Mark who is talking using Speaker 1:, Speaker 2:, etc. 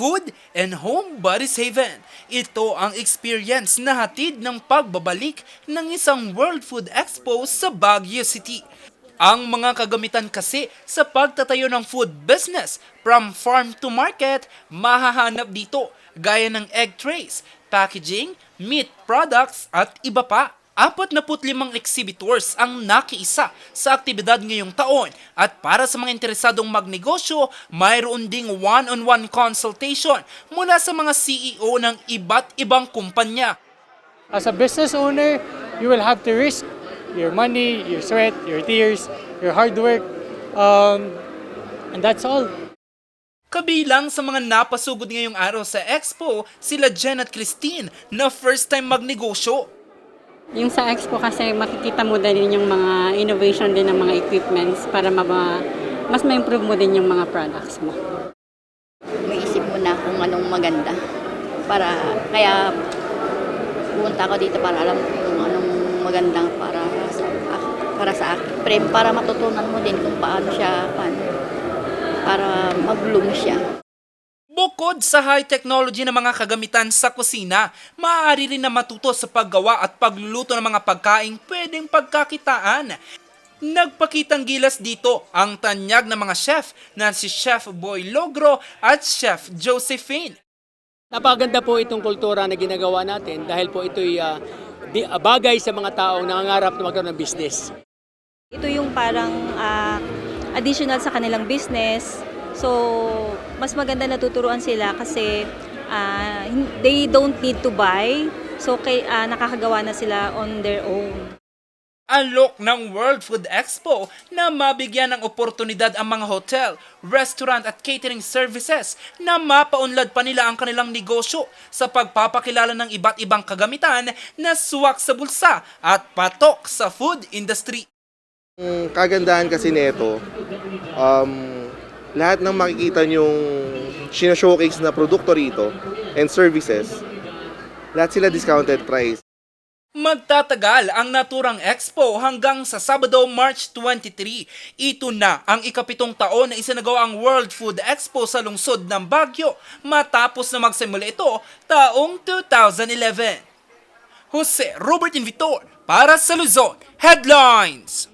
Speaker 1: Food and Home Buddies Haven. Ito ang experience na hatid ng pagbabalik ng isang World Food Expo sa Baguio City. Ang mga kagamitan kasi sa pagtatayo ng food business from farm to market mahahanap dito gaya ng egg trays, packaging, meat products at iba pa. 45 exhibitors ang nakiisa sa aktibidad ngayong taon at para sa mga interesadong magnegosyo, mayroon ding one-on-one consultation mula sa mga CEO ng iba't ibang kumpanya.
Speaker 2: As a business owner, you will have to risk your money, your sweat, your tears, your hard work, um, and that's all.
Speaker 1: Kabilang sa mga napasugod ngayong araw sa Expo, sila Jen at Christine na first time magnegosyo.
Speaker 3: Yung sa expo kasi makikita mo din yung mga innovation din ng mga equipments para maba, mas ma-improve mo din yung mga products mo.
Speaker 4: Umiisip mo na kung anong maganda. Para, kaya pumunta ako dito para alam ko kung anong magandang para sa, para sa akin. Pre, para matutunan mo din kung paano siya, paano, para mag-bloom siya.
Speaker 1: Bukod sa high technology na mga kagamitan sa kusina, maaari rin na matuto sa paggawa at pagluluto ng mga pagkaing pwedeng pagkakitaan. Nagpakitang gilas dito ang tanyag ng mga chef na si Chef Boy Logro at Chef Josephine.
Speaker 5: Napaganda po itong kultura na ginagawa natin dahil po ito'y ah, bagay sa mga taong nangangarap na magkaroon ng business.
Speaker 6: Ito yung parang ah, additional sa kanilang business. So, mas maganda natuturuan sila kasi hin- they don't need to buy. So, kay, ah, nakakagawa na sila on their own.
Speaker 1: Alok ng World Food Expo na mabigyan ng oportunidad ang mga hotel, restaurant at catering services na mapaunlad pa nila ang kanilang negosyo sa pagpapakilala ng iba't ibang kagamitan na suwak sa bulsa at patok sa food industry.
Speaker 7: Ang kagandahan kasi nito, um, lahat ng makikita nyong showcase na produkto rito and services, lahat sila discounted price.
Speaker 1: Magtatagal ang naturang expo hanggang sa Sabado, March 23. Ito na ang ikapitong taon na isinagawa ang World Food Expo sa lungsod ng Baguio matapos na magsimula ito taong 2011. Jose Robert Invitor para sa Luzon Headlines.